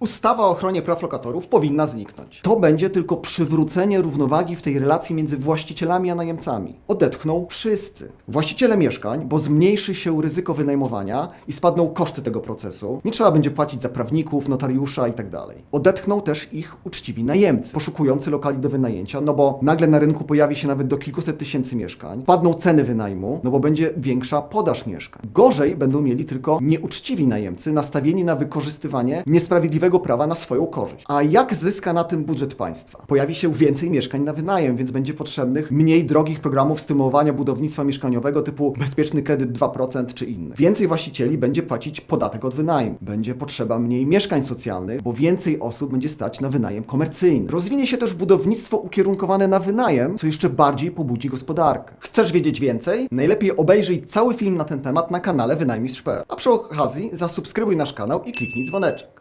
Ustawa o ochronie praw lokatorów powinna zniknąć. To będzie tylko przywrócenie równowagi w tej relacji między właścicielami a najemcami. Odetchną wszyscy. Właściciele mieszkań, bo zmniejszy się ryzyko wynajmowania i spadną koszty tego procesu. Nie trzeba będzie płacić za prawników, notariusza itd. Odetchną też ich uczciwi najemcy, poszukujący lokali do wynajęcia, no bo nagle na rynku pojawi się nawet do kilkuset tysięcy mieszkań. Padną ceny wynajmu, no bo będzie większa podaż mieszkań. Gorzej będą mieli tylko nieuczciwi najemcy nastawieni na wykorzystywanie niesprawiedliwego prawa na swoją korzyść. A jak zyska na tym budżet państwa? Pojawi się więcej mieszkań na wynajem, więc będzie potrzebnych mniej drogich programów stymulowania budownictwa mieszkaniowego typu bezpieczny kredyt 2% czy inne. Więcej właścicieli będzie płacić podatek od wynajmu. Będzie potrzeba mniej mieszkań socjalnych, bo więcej osób będzie stać na wynajem komercyjny. Rozwinie się też budownictwo ukierunkowane na wynajem, co jeszcze bardziej pobudzi gospodarkę. Chcesz wiedzieć więcej? Najlepiej obejrzyj cały film na ten temat na kanale wynajmistrz.pl. A przy okazji zasubskrybuj nasz kanał i kliknij dzwoneczek.